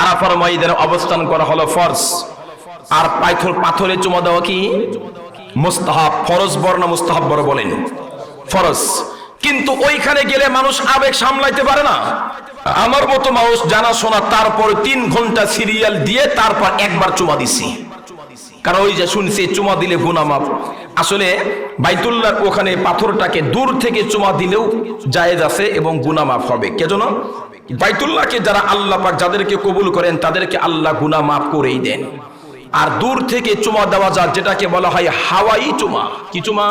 আরাফার ময়দানে অবস্থান করা হলো ফরজ। আর পাথর পাথরে চুমা দেওয়া কি? মুস্তাহাব, ফরজ বর্ণ মুস্তাহাব বড় বলেন। ফরজ। কিন্তু ওইখানে গেলে মানুষ আবেগ সামলাইতে পারে না। আমার মতো মানুষ জানা শোনা তারপর তিন ঘণ্টা সিরিয়াল দিয়ে তারপর একবার চুমা দিছি। কারণ ওই যে শুনছি, চুমা দিলে গুনামাপ আসলে বাইতুল্লাহ ওখানে পাথরটাকে দূর থেকে চুমা দিলেও জায়েজ আছে এবং গুনামাপ হবে। কেজন বাইতুল্লাহকে যারা আল্লাহ পাক যাদেরকে কবুল করেন, তাদেরকে আল্লাহ গুনাহ মাফ করেই দেন। আর দূর থেকে চুমা দেওয়া যায়, যেটাকে বলা হয় হাওয়াই চুমা। কি চুমা?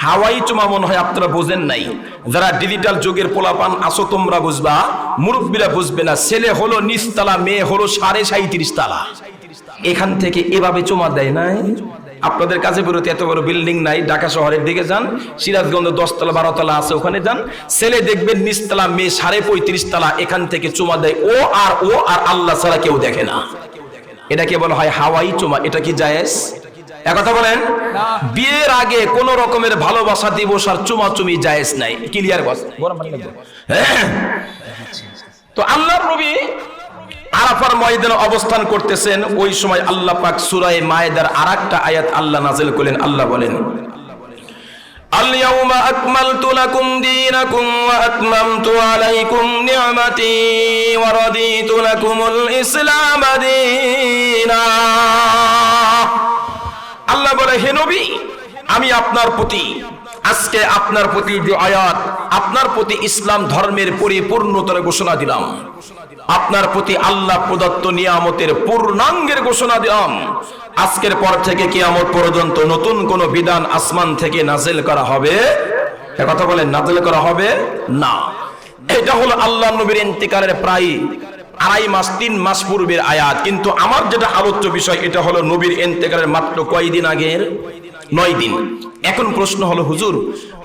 হাওয়াই চুমা মনে হয় আপনারা বোঝেন নাই। যারা ডিজিটাল যুগের পোলাপান আসো তোমরা বুঝবা, মুরব্বীরা বুঝবে না, ছেলে হলো নিচতলা, মেয়ে হলো সাড়ে সাঁত্রিশ তালা। এখান থেকে এভাবে চুমা দেয় নাই? আপনাদের কাছে বেরোতে এত বড় বিল্ডিং নাই ঢাকা শহরের দিকে যান। সিরাজগঞ্জ দশতলা বারোতলা আছে ওখানে যান। ছেলে দেখবেন নিচতলা মেয়ে সাড়ে পঁয়ত্রিশ তলা এখান থেকে চুমা দেয়। ও আর ও আর আল্লাহ ছাড়া কেউ দেখে না। এটাকে বলা হয় হাওয়াই চুমা এটা কি জায়েজ? একথা বলেন বিয়ের আগে কোন রকমের ভালোবাসা দিবস আর চুমাচুমি জায়েজ নাই। Clear boss. তো আল্লাহর নবী আরাফার ময়দানে অবস্থান করতেছেন ওই সময় আল্লাহ পাক সূরায়ে মায়েদার আরেকটা আয়াত আল্লাহ নাযিল করলেন আল্লাহ বলেন اليوم أكملت لكم دينكم وأتممت عليكم نعمتي ورضيت لكم الإسلام دينا আল্লাহ বলে হে নবী আমি আপনার প্রতি আজকে আপনার প্রতি যে আয়াত আপনার প্রতি ইসলাম ধর্মের পরিপূর্ণতার ঘোষণা দিলাম আপনার প্রতি আল্লাহ প্রদত্ত নিয়ামতের পূর্ণাঙ্গের ঘোষণা দিলাম। আজকের পর থেকে কিয়ামত পর্যন্ত নতুন কোন বিধান আসমান থেকে নাজেল করা হবে? কথা বলেন, নাজেল করা হবে? না। এটা হলো আল্লাহ নবীর ইন্তিকালের প্রায় আড়াই মাস, তিন মাস পূর্বের আয়াত। কিন্তু আমার যেটা আলোচ্য বিষয়, এটা হলো নবীর এন্তেকারের মাত্র কয়দিন আগের? নয় দিন এখন প্রশ্ন হলো হুজুর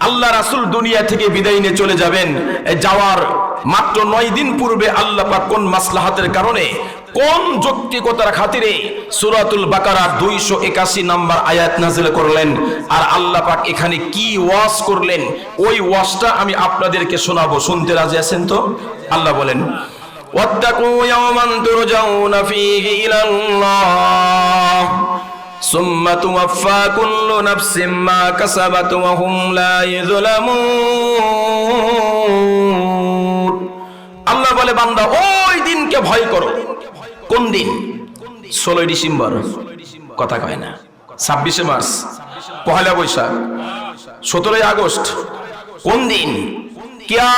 আল্লাহ রাসুল দুনিয়া থেকে বিদায় নিয়ে চলে যাবেন এ যাওয়ার মাত্র নয় দিন পূর্বে আল্লাহ পাক কোন মাসলাহাতের কারণে কোন যৌক্তিকতার খাতিরে সুরাতুল বাকারা দুইশো একাশি নাম্বার আয়াত নাজিল করলেন আর আল্লাহ পাক এখানে কি ওয়াজ করলেন ওই ওয়াজটা আমি আপনাদেরকে শোনাবো শুনতে রাজি আছেন তো আল্লাহ বলেন واتقوا يوما ترجعون فيه إلى الله ثم توفى كل نفس ما كسبت وهم لا يظلمون আল্লাহ বলে বান্দা ওই দিনকে ভয় করো কোন দিন ষোলোই ডিসেম্বর কথা কয় না ছাব্বিশে মার্চ পহেলা বৈশাখ সতেরোই আগস্ট কোন দিন কিয়া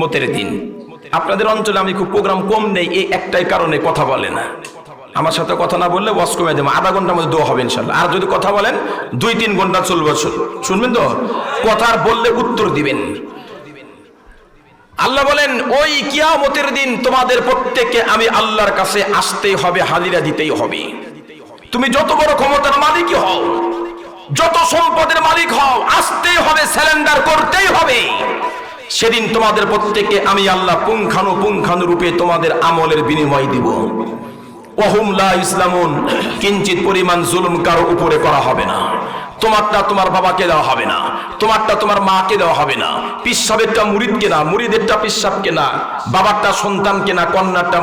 মতের দিন আপনাদের অঞ্চলে আমি খুব প্রোগ্রাম কম নেই এই একটাই কারণে কথা বলে না আমার সাথে কথা না বললে বস কমে দেবো। আধা ঘণ্টার মধ্যে দোয়া হবে ইনশাল্লাহ আর যদি কথা বলেন, দুই তিন ঘণ্টা চলবে। শুনবেন তো? কথা আর বললে উত্তর দিবেন। আল্লাহ বলেন, ওই কিয়ামতের দিন তোমাদের প্রত্যেককে আমি আল্লাহর কাছে আসতেই হবে, হাজিরা দিতেই হবে। তুমি যত বড় ক্ষমতার মালিকই হও, যত সম্পদের মালিক হও, আসতেই হবে স্যালেন্ডার করতেই হবে। সেদিন তোমাদের প্রত্যেককে আমি আল্লাহ পুঙ্খানু পুঙ্খানু রূপে তোমাদের আমলের বিনিময় দিব। ওহুম লা ইসলামুন। কিঞ্চিত পরিমাণ জুলুম কারও উপরে করা হবে না। তোমারটা তোমার বাবাকে দেওয়া হবে না। তোমারটা তোমার মাকে দেওয়া হবে না। পিসাবেরটা বাবারটা কন্যারটা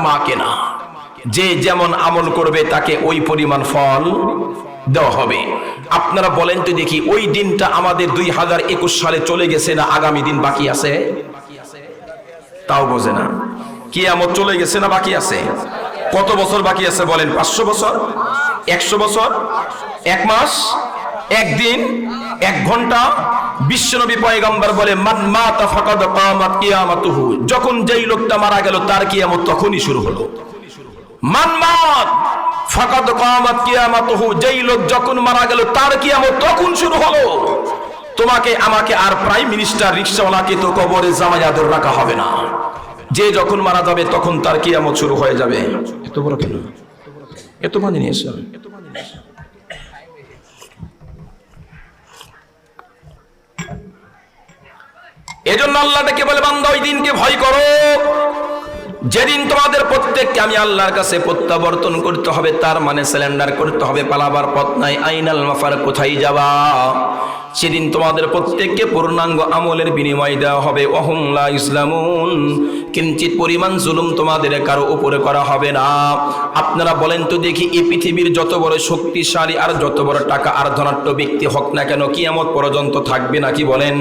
যে যেমন আমল করবে, তাকে ওই পরিমাণ ফল দেওয়া হবে। আপনারা বলেন তো দেখি, ওই দিনটা আমাদের দুই হাজার একুশ সালে চলে গেছে না আগামী দিন বাকি আছে? তাও বোঝে না। কি আমত চলে গেছে না বাকি আছে? কত বছর বাকি আছে বলেন? পাঁচশো বছর? একশো বছর? এক মাস? একদিন এক ঘণ্টা? বিশ্বনবী পয়গম্বর বলে, মান মাতা ফাকাদ কামাত কিয়ামাতুহু। যখন যেই লোকটা মারা গেল, তার কিয়ামত তখনই শুরু হলো। মানমাত ফাকাদ কামাত যেই লোক যখন মারা গেল, তার কিয়ামত তখন শুরু হলো। তোমাকে, আমাকে আর প্রাইম মিনিস্টার রিক্সাওয়ালাকে তো কবরে জামাই আদর রাখা হবে না। যে যখন মারা যাবে, তখন তার কিয়ামত শুরু হয়ে যাবে। এত বড় কেন এত মানে নিয়ে এসো এজন্য আল্লাহ ডেকে বলে, বান্দা, ওই দিনকে ভয় করো। যেদিন তোমাদের প্রত্যেককে আমি আল্লাহর কাছে প্রত্যাবর্তন করতে হবে, তার মানে সিলিন্ডার করতে হবে, পালাবার পথ নাই, আইনাল মাফার কোথায় যাবা? সেদিন তোমাদের প্রত্যেককে পূর্ণাঙ্গ আমলের বিনিময় দেওয়া হবে। অহংলা ইসলামুন। কিঞ্চিত পরিমাণ জুলুম তোমাদের কারও উপরে করা হবে না। আপনারা বলেন তো দেখি, এই পৃথিবীর যত বড় শক্তিশালী আর যত বড় টাকা আর ধনাট্য ব্যক্তি হোক না কেন, কিয়ামত পর্যন্ত থাকবে নাকি বলেন?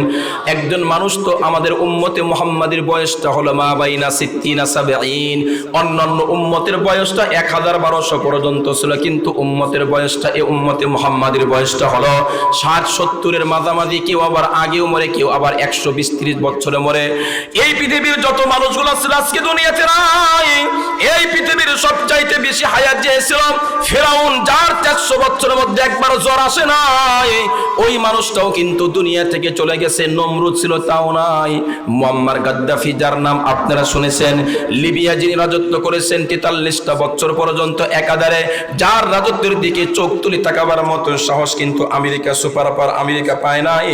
একজন মানুষ তো আমাদের উম্মতে মোহাম্মদের বয়সটা হলো মা বাইনা সিদ্দিনা সাবেইন অন্যান্য উম্মতের বয়সটা এক হাজার বারোশো পর্যন্ত ছিল, কিন্তু উম্মতের বয়সটা এ উম্মতে মোহাম্মদের বয়সটা হলো ষাট সত্তরের মাঝামাঝি কেউ আবার আগেও মরে, কেউ আবার একশো বিশ ত্রিশ বছরে মরে। এই পৃথিবীর যত মানুষগুলো ছিল আজকে দুনিয়াতে নাই এই পৃথিবীর সবচাইতে বেশি হায়াত চেয়েছিল ফেরাউন যার চারশো বছরের মধ্যে একবার জ্বর আসে নাই, ওই মানুষটাও কিন্তু দুনিয়া থেকে চলে গেছে, নমরুদ ছিল তাও নাই। মুয়াম্মার গাদ্দাফি, যার নাম আপনারা শুনেছেন, লিবিয়া যিনি রাজত্ব করেছেন তেতাল্লিশটা বছর পর্যন্ত একাধারে, যার রাজত্বের দিকে চোখ তুলে তাকাবার মতো সাহস কিন্তু আমেরিকা সুপার পার, আমেরিকা পায় নাই।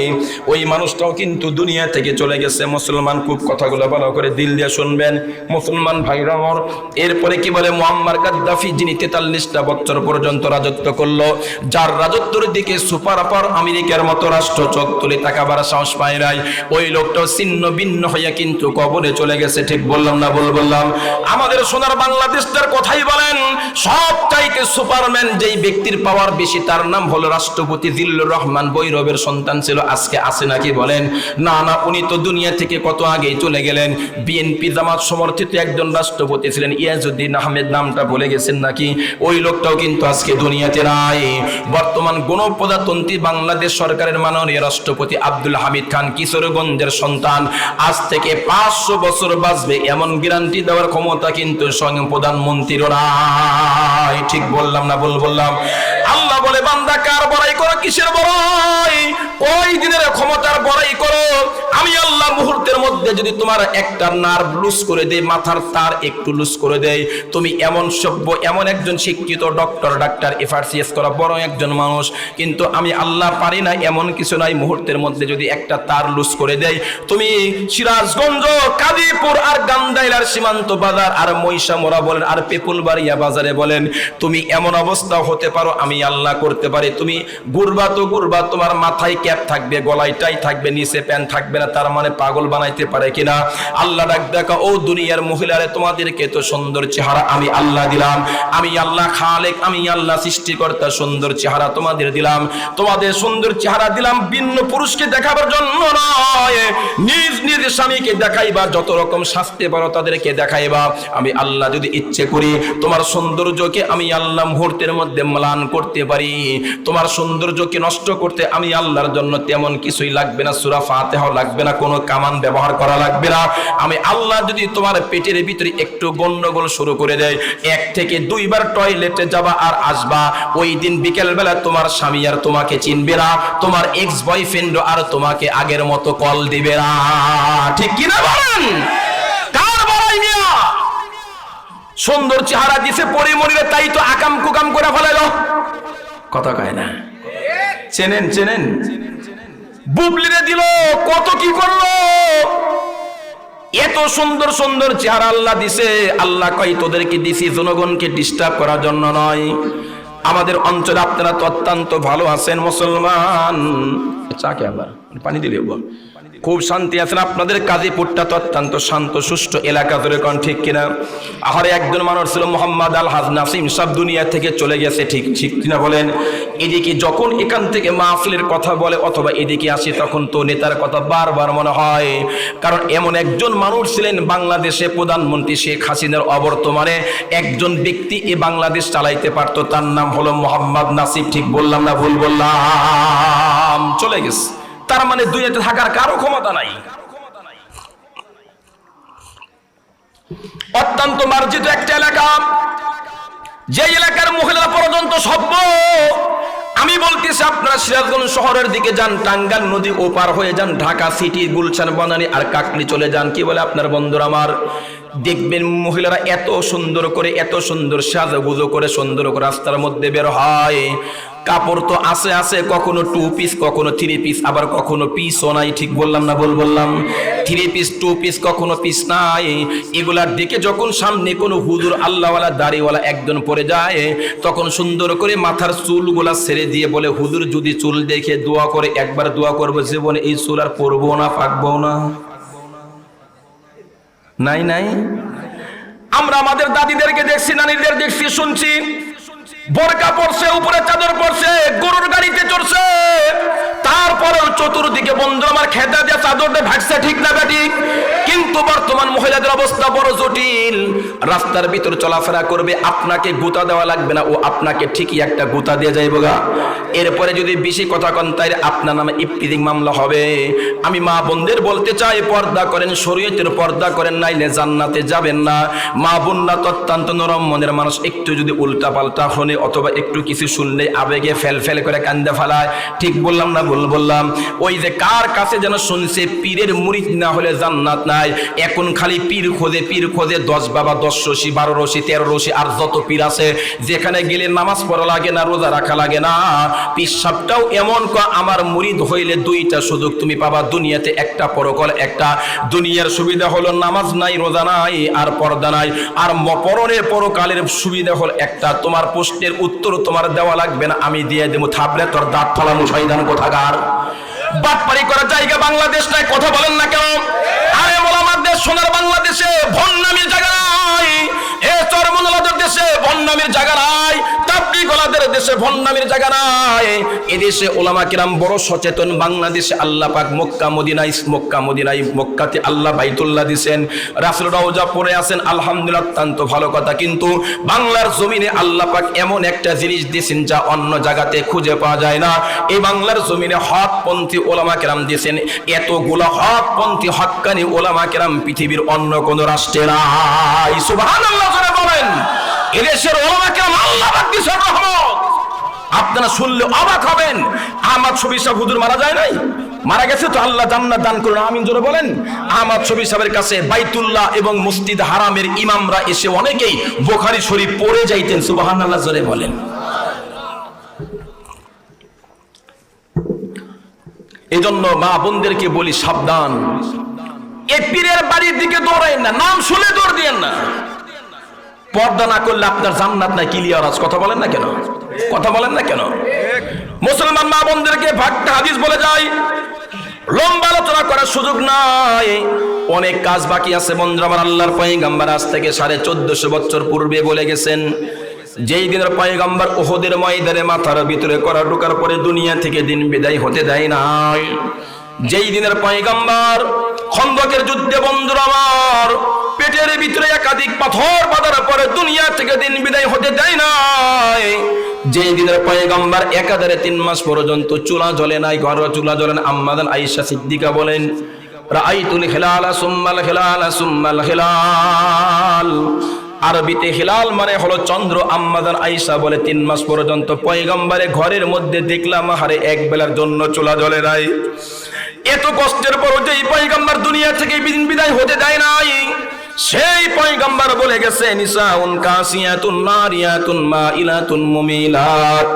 ওই মানুষটাও কিন্তু দুনিয়া থেকে চলে গেছে। মুসলমান খুব কথাগুলো ভালো করে দিল দিয়ে শুনবেন। মুসলমান ভাইরা আমার, এরপরে কি বলে? মুয়াম্মার গাদ্দাফি, যিনি তেতাল্লিশটা বছর পর্যন্ত রাজত্ব করল, যার রাজত্বের দিকে সুপার পার আমেরিকার মতো রাষ্ট্র চোখ তুলে তাকাবার সাহস পায় নাই। ওই লোকটাও ছিন্ন ভিন্ন হইয়া কিন্তু কবরে চলে গেছে। ঠিক বললাম না বল বললাম? আমাদের সোনার বাংলাদেশটার কথাই বলেন সব চাইতে সুপারম্যান যেই ব্যক্তির পাওয়ার বেশি, তার নাম হলো রাষ্ট্রপতি জিল্লুর রহমান বৈরবের সন্তান ছিল, আজকে আছে নাকি বলেন? না না, উনি তো দুনিয়া থেকে কত আগেই চলে গেলেন। বিএনপি জামাত সমর্থিত একজন রাষ্ট্রপতি ছিলেন ইয়াজউদ্দিন আহমেদ নামটা ভুলে গেছেন নাকি? ওই লোকটাও কিন্তু আজকে দুনিয়াতে নাই। বর্তমান গণপ্রজাতন্ত্রী বাংলাদেশ সরকারের মাননীয় রাষ্ট্রপতি আব্দুল হামিদ খান কিশোরগঞ্জের সন্তান। আজ থেকে পাঁচশো বছর বাঁচবে, এমন গ্যারান্টি দেওয়ার ক্ষমতা কিন্তু স্বয়ং প্রধানমন্ত্রীর ঠিক বললাম না বল বললাম? আল্লাহ বলে, বান্দা, কার বড়াই করো কিসের বড়াই? ওই দিনের ক্ষমতার বড়াই করো আমি আল্লাহ মুহূর্তের মধ্যে যদি তোমার একটা নার্ভ লুজ করে দেয়, মাথার তার একটু লুজ করে দেয়, তুমি এমন সভ্য, এমন একজন শিক্ষিত ডক্টর ডাক্তার এফআরসিএস করা বড় একজন মানুষ। কিন্তু আমি আল্লাহ পারি না, এমন কিছু নাই মুহূর্তের মধ্যে যদি একটা তার লুজ করে দেয়। তুমি সিরাজগঞ্জ কাদিপুর আর গান্দাইলার সীমান্ত বাজার আর মহিষা মোড়া বলেন আর পেপুলবাড়িয়া বাজারে বলেন, তুমি এমন অবস্থা হতে পারো, আমি আল্লাহ করতে পারি। তুমি গুরবা তো গুরবা, তোমার মাথায় ক্যাপ থাকবে, গলায় টাই থাকবে, নিচে প্যান্ট থাকবে না, তার মানে পাগল বানাইতে পারে কিনা? আল্লাহ ডাক, দেখা, ও দুনিয়ার মহিলারে তোমাদেরকে তো সুন্দর চেহারা আমি আল্লাহ দিলাম। আমি আল্লাহ খালেক, আমি আল্লাহ সৃষ্টিকর্তা, সুন্দর চেহারা তোমাদের দিলাম। তোমাদের সুন্দর চেহারা দিলাম ভিন্ন পুরুষকে দেখাবার জন্য নয়। নিজ নিজ স্বামীকে দেখাইবা, যত রকম শাস্তি পারো তাদেরকে দেখাইবা। আমি আল্লাহ যদি ইচ্ছে করি, তোমার সৌন্দর্যকে আমি আল্লাহ মুহূর্তের মধ্যে ম্লান করতে পারি। তোমার সৌন্দর্যকে নষ্ট করতে আমি আল্লাহর জন্য তেমন কিছুই লাগবে না। সুরা ফাতেহাও লাগবে না, কোনো কামান ব্যবহার করা লাগবে না। আমি আল্লাহ যদি তোমার পেটের ভিতরে একটু গন্ডগোল শুরু করে দেয়, এক থেকে দুইবার টয়লেটে যাবা আর আসবা, ওই দিন বিকেল বেলা তোমার স্বামী আর তোমাকে চিনবে না, তোমার এক্স বয়ফ্রেন্ড আর তোমাকে আগের মতো কল দিবে না। ঠিক কিনা বলেন? কার সুন্দর চেহারা দিছে পরিমরিরে তাই তো আকাম কুকাম করে ফেলাইলো। কথা কয় না। চেনেন চেনেন। বুবলিরে দিল, কত কি করল? এত সুন্দর সুন্দর চেহারা আল্লাহ দিছে। আল্লাহ কয়, তোদেরকে দিছি জনগণকে ডিস্টার্ব করার জন্য নয়। আমাদের অঞ্চলে আপনারা তো অত্যন্ত ভালো আছেন মুসলমান। চাকে আবার, পানি দিলে খুব শান্তি আছেন আপনাদের কাজীপুরটা তো অত্যন্ত শান্ত, সুষ্ঠ এলাকা, ধরে কোন ঠিক কিনা? আহারে একজন মানুষ ছিল মোহাম্মদ আল হাজ নাসিম, সব দুনিয়া থেকে চলে গেছে ঠিক ঠিক কিনা বলেন? এদিকে যখন এখান থেকে মাহফিলের কথা বলে অথবা এদিকে আসে, তখন তো নেতার কথা বারবার মনে হয়। কারণ এমন একজন মানুষ ছিলেন বাংলাদেশে প্রধানমন্ত্রী শেখ হাসিনার অবর্তমানে। একজন ব্যক্তি এ বাংলাদেশ চালাইতে পারতো, তার নাম হলো মোহাম্মদ নাসিব ঠিক বললাম না ভুল বললাম? চলে গেছে। তার মানে দুনিয়াতে থাকার কারও ক্ষমতা নাই। অত্যন্ত মার্জিত একটা এলাকা। যে এলাকার মহিলা পর্যন্ত সভ্য, আমি বলতেছি আপনারা সিরাজগঞ্জ শহরের দিকে যান টাঙ্গাল নদী ওপার হয়ে যান, ঢাকা সিটি, গুলশান, বনানী আর কাকলি চলে যান। কি বলে আপনার বন্ধুরা আমার? দেখবেন মহিলারা এত সুন্দর করে, এত সুন্দর সাজগুজো করে, সুন্দর করে রাস্তার মধ্যে বের হয়। কাপড় তো আছে আছে, কখনো টু পিস কখনো থ্রি পিস আবার কখনো পিসও নাই, ঠিক বললাম না বল বললাম? থ্রি পিস টু পিস কখনো পিস নাই। এগুলার দিকে যখন সামনে কোনো হুজুর আল্লাহওয়ালা, দাড়িওয়ালা একজন পরে যায়, তখন সুন্দর করে মাথার চুলগুলা ছেড়ে দিয়ে বলে, হুজুর, যদি চুল দেখে দোয়া করে, একবার দোয়া করব, জীবনে এই চুল আর পরবো না, পাকবো না। নাই নাই? আমরা আমাদের দাদিদেরকে দেখছি নানিদের দেখছি, শুনছি। বোরকা পড়ছে উপরে চাদর পড়ছে গরুর গাড়িতে চড়ছে। চতুর্দিকে বন্ধু, আমার খেদা দিয়ে চাদর দিয়ে ভাগছে ঠিক না ঠিক কিন্তু বর্তমান মহিলাদের অবস্থা বড় জটিল। রাস্তার ভিতর চলাফেরা করবে, আপনাকে গুতা দেওয়া লাগবে না। ও আপনাকে ঠিকই একটা গুতা দিয়ে যাইব গা। এরপরে যদি বেশি কথা কন তাই আপনার নামে ইফতিদিক মামলা হবে। আমি মা বোনদের বলতে চাই, পর্দা করেন, শরীয়তের পর্দা করেন, নাইলে জান্নাতে যাবেন না। মা বোনরা অত্যন্ত নরম মনের মানুষ, একটু যদি উল্টা পাল্টা শোনে অথবা একটু কিছু শুনলে আবেগে ফেল ফেল করে কান্দে ফেলায়। ঠিক বললাম না ভুল বললাম? ওই যে কার কাছে যেন শুনছে পীরের মুরিদ না হলে জান্নাত নাই? এখন খালি পীর খোঁজে পীর খোঁজে দশ বাবা, দশ রশি, বারো রশি, তেরো রশি আর যত পীর আছে, যেখানে গেলে নামাজ পড়া লাগে না, রোজা রাখা লাগে না। পীর সাপটাও এমন ক, আমার মুরিদ হইলে দুইটা সুযোগ তুমি পাবা, দুনিয়াতে একটা পরকল, একটা দুনিয়ার সুবিধা হলো নামাজ নাই, রোজা নাই আর পর্দা নাই। আর পরনের পরকালের সুবিধা হল একটা, তোমার প্রশ্নের উত্তর তোমার দেওয়া লাগবে না, আমি দিয়ে দেবো। থাপলে তোর দাঁত ফালানো শয়তান কোথাকার? বাটপারি করার জায়গা বাংলাদেশ নাই কথা বলেন না কেন? গলাদের দেশে ভন্নামির জায়গা নাই। এদেশে ওলামা কিরাম বড় সচেতন। বাংলাদেশে আল্লাহ পাক মক্কা মদিনাই মক্কা মদিনাই মক্কাতে আল্লাহ বাইতুল্লাহ দিছেন। রাসুল রওজা পড়ে আছেন, আলহামদুলিল্লাহ, অত্যন্ত ভালো কথা। কিন্তু বাংলার জমিনে আল্লাহ পাক এমন একটা জিনিস দিয়েছেন যা অন্য জায়গাতে খুঁজে পাওয়া যায় না। এই বাংলার জমিনে হকপন্থী ওলামা কেরাম দিয়েছেন এতগুলো হকপন্থী হক্কানি ওলামা কেরাম পৃথিবীর অন্য কোন রাষ্ট্রে নাই। সুবহানাল্লাহ বলেন। এদেশের ওলামা কেরাম আল্লাহ পাক দিয়েছেন রহমত। আপনারা শুনলে অবাক হবেন। আহমদ শফি সাহেব হুজুর মারা যায় নাই? মারা গেছে তো আল্লাহ জান্নাত দান করুন, আমিন জোরে বলেন। আহমদ শফি সাহেবের কাছে বাইতুল্লাহ এবং মসজিদ হারামের ইমামরা এসে অনেকেই বোখারি শরীফ পড়ে যাইতেন, সুবহানাল্লাহ জোরে বলেন। এজন্য মা বোনদেরকে বলি সাবধান। এ পীরের বাড়ির দিকে দৌড়াইন না, নাম শুনে দৌড় দিয়েন না। পর্দা না করলে আপনার জান্নাত নাই, ক্লিয়ার আছে কথা বলেন না কেন? কথা বলেন না কেন? মুসলমান মা বোনদেরকে ভাগটা হাদিস বলে যায়, লম্বা আলোচনা করার সুযোগ নাই। অনেক কাজ বাকি আছে বন্ধুরা, আমার আল্লাহর পয়গাম্বার আজ থেকে সাড়ে চোদ্দশো বছর পূর্বে বলে গেছেন, যেই দিনের পয়গাম্বার ওহদের ময়দানে মাথার ভিতরে করা ঢোকার পরে দুনিয়া থেকে দিন বিদায় হতে দেয় নাই। যেই দিনের পয়গাম্বার খন্দকের যুদ্ধে বন্ধুরা আমার পেটের ভিতরে একাধিক পাথর বাঁধার পরে দুনিয়া থেকে দিন বিদায় হতে দেয় নাই। যেই দিনের পয়গাম্বার একাধারে তিন মাস পর্যন্ত চুলা জ্বলে নাই ঘর চুলা জ্বলে আম্মাদান আয়েশা সিদ্দিকা বলেন, রাআইতুল হিলালা সুম্মাল হিলালা সুম্মাল হিলাল। আরবিতে হিলাল মানে হলো চন্দ্র, আম্মাদান আয়েশা বলে তিন মাস পর্যন্ত পয়গম্বরে ঘরের মধ্যে দেখলাম হারে এক বেলার জন্য চুলা জ্বলে নাই। এত কষ্টের পর যে পয়গম্বর দুনিয়া থেকে বিদায় হতে দেয় নাই। সেই পয়গম্বর বলে গেছে, নিসাউন কাসিয়াতুন নারিয়াতুন মাইলাতুন মুমিলাত।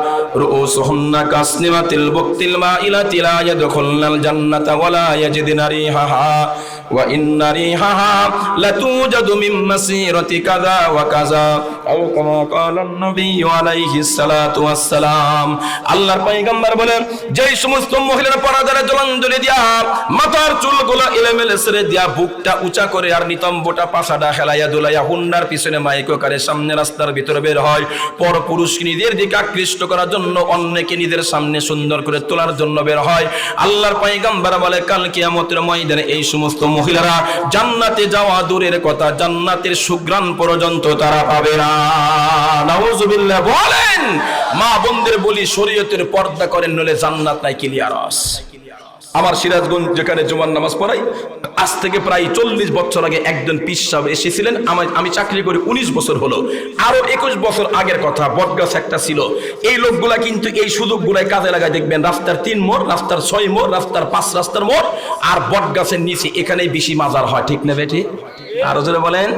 রুউসুহুন্না কাসনিমাতিল বুকতিল মাইলাতি লা ইয়াদখুলনাল জান্নাতা ওয়ালা ইয়াজিদুনা রিহাহা। ওয়া ইন্না রিহাহা লাতুজাদু মিন মাসিরাতি কাযা ওয়া কাযা। আও কামা ক্বালা নবিয়্যু আলাইহিস সালাতু ওয়াস সালাম আল্লাহর পয়গম্বর বলেন, যেই সমস্ত মহিলারা পরাদারে জলাঞ্জলি দিয়া, মাথার চুলগুলো এলেমেলে ছেড়ে দিয়া, বুকটা উঁচা করে আর নিতম্বটা পাশাটা হেলাইয়া দুলাইয়া হুন্ডার পিছনে মাইকো কারে সামনে রাস্তার ভিতরে বের হয়। পর পুরুষকে নিজের দিকে আকৃষ্ট করার জন্য অন্যকে নিজের সামনে সুন্দর করে তোলার জন্য বের হয়। আল্লাহর পয়গম্বর বলে, কাল কিয়ামতের ময়দানে এই সমস্ত মহিলারা জান্নাতে যাওয়া দূরের কথা, জান্নাতের সুগ্রাণ পর্যন্ত তারা পাবে না। বলেন মা বন্ধের বলি শরীয়তের পর্দা করেন নলে জান্নাত নাই ক্লিয়ার আমার সিরাজগঞ্জ যেখানে জুমার নামাজ পড়াই, আজ থেকে প্রায় চল্লিশ বছর আগে একজন পিসাব এসেছিলেন। আমার আমি চাকরি করি উনিশ বছর হলো। আরও একুশ বছর আগের কথা, বটগাছ একটা ছিল। এই লোকগুলা কিন্তু এই সুযোগগুলাই কাজে লাগায় দেখবেন, রাস্তার তিন মোড়, রাস্তার ছয় মোড়, রাস্তার পাঁচ রাস্তার মোড়, আর বটগাছের নিচে এখানেই বেশি মাজার হয়। ঠিক না বেটি? আরও জোরে বলেন।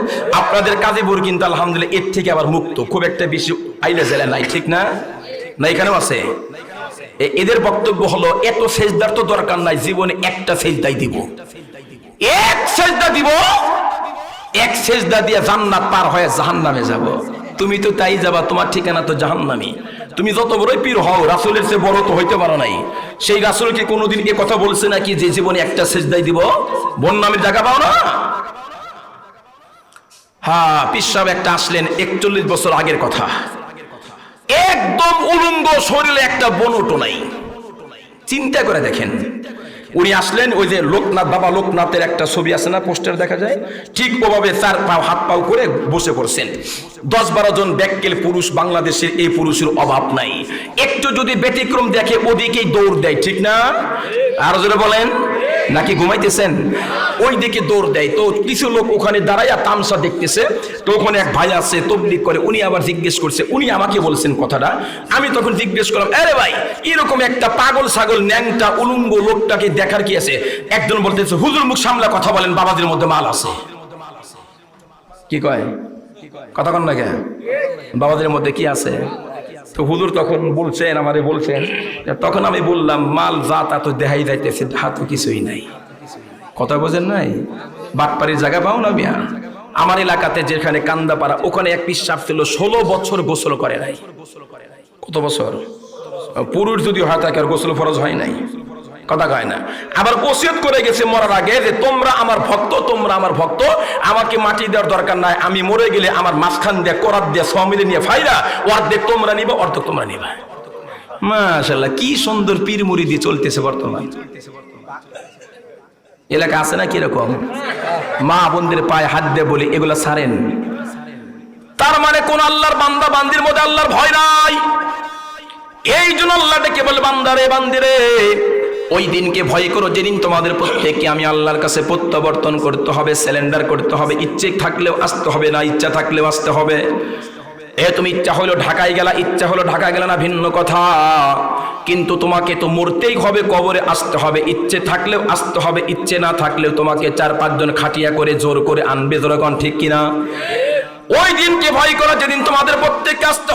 আপনাদের কাজীপুর কিন্তু আলহামদুলিল্লাহ এর থেকে আবার মুক্ত। খুব একটা বেশি আইলে জেলে নাই, ঠিক না? না, এখানেও আছে? এদের বক্তব্য হলো, এত সেজদার তো দরকার নাই, জীবনে একটা সেজদাই দিব। এক সেজদা দিব, এক সেজদা দিয়ে জান্নাত পার হয়ে জাহান্নামে যাব। তুমি তো তাই যাবা, তোমার ঠিকানা তো জাহান্নামি তুমি যত বড়ই পীর হও, রাসূলের চেয়ে বড় তো হইতে পারো নাই। সেই রাসূল কি কোনোদিন এ কথা বলছে নাকি যে জীবনে একটা সেজদাই দিব? বন্যামের জায়গা পাও না? হ্যাঁ পিসাব একটা আসলেন একচল্লিশ বছর আগের কথা। একদম উলঙ্গ শরীরে একটা বনটো নাই। চিন্তা করে দেখেন। উনি আসলেন, ওই যে লোকনাথ, বাবা লোকনাথের একটা ছবি আছে না, পোস্টার দেখা যায়? ঠিক ওভাবে চার পাও, হাত পাও করে বসে পড়ছেন। দশ বারো জন ব্যাককেল পুরুষ বাংলাদেশের এই পুরুষের অভাব নাই। একটু যদি ব্যতিক্রম দেখে ওদিকেই দৌড় দেয়, ঠিক না? আরও জোরে বলেন। নাকি ঘুমাইতেছেন? ওই দিকে দৌড় দেয়। তো কিছু লোক ওখানে দাঁড়াইয়া তামসা দেখতেছে। তো ওখানে এক ভাই আছে তবলিক করে। উনি আবার জিজ্ঞেস করছে, উনি আমাকে বলছেন কথাটা। আমি তখন জিজ্ঞেস করলাম, আরে ভাই, এরকম একটা পাগল ছাগল, ন্যাংটা, উলুঙ্গ লোকটাকে দেখার কি আছে? একজন বলতেছে, হুজুর মুখ সামলা কথা বলেন, বাবাদের মধ্যে মাল আছে। কি কয়? কথা কন না কেন? বাবাদের মধ্যে কি আছে? তো হুজুর তখন বলছেন, আমারে বলছেন তখন আমি বললাম, মাল যা তা তো দেখাই যাইতেছে হাত কিছুই নাই। কথা বোঝেন নাই? বাটপাড়ির জায়গা পাও না মিয়া? আমার এলাকাতে যেখানে কান্দাপাড়া, ওখানে এক পিসাব ছিল, ষোলো বছর গোসল করে নাই। কত বছর? পুরুষ যদি হয় তাকে আর গোসল ফরজ হয় নাই। কথা কয় না। আবার ওসিয়ত করে গেছে মরার আগে যে তোমরা আমার ভক্ত, তোমরা আমার ভক্ত, আমাকে মাটি দেওয়ার দরকার নাই, আমি মরে গেলে আমার মাঝখান দিয়ে, করাত দিয়ে, সব মিলে নিয়ে ফাইরা, অর্ধেক তোমরা নিবা, অর্ধেক তোমরা নিবা। মাশাল্লাহ কি সুন্দর পীর মুড়ি দিয়ে চলতেছে বর্তমান। এলাকা আছে না কীরকম? মা বোনদের পায়ে হাত দিয়ে বলি, এগুলা ছাড়েন। তার মানে কোন আল্লাহর বান্দা বান্দির মধ্যে আল্লাহর ভয় নাই। এই জন্য আল্লাহ ডেকে বলে বান্দারে বান্দিরে ওই দিনকে ভয় করো, যেদিন তোমাদের প্রত্যেককে আমি আল্লাহর কাছে প্রত্যাবর্তন করতে হবে সিলিন্ডার করতে হবে, ইচ্ছে থাকলেও আসতে হবে না, ইচ্ছা থাকলেও আসতে হবে। এ তুমি ইচ্ছা হলো ঢাকায় গেলা, ইচ্ছা হলো ঢাকায় গেলা না ভিন্ন কথা। কিন্তু তোমাকে তো মরতেই হবে, কবরে আসতে হবে, ইচ্ছে থাকলেও আসতে হবে, ইচ্ছে না থাকলেও তোমাকে চার পাঁচজন খাটিয়া করে, জোর করে আনবে জোরকন ঠিক কিনা? ওই দিনকে ভয় করো, যেদিন তোমাদের প্রত্যেককে আসতে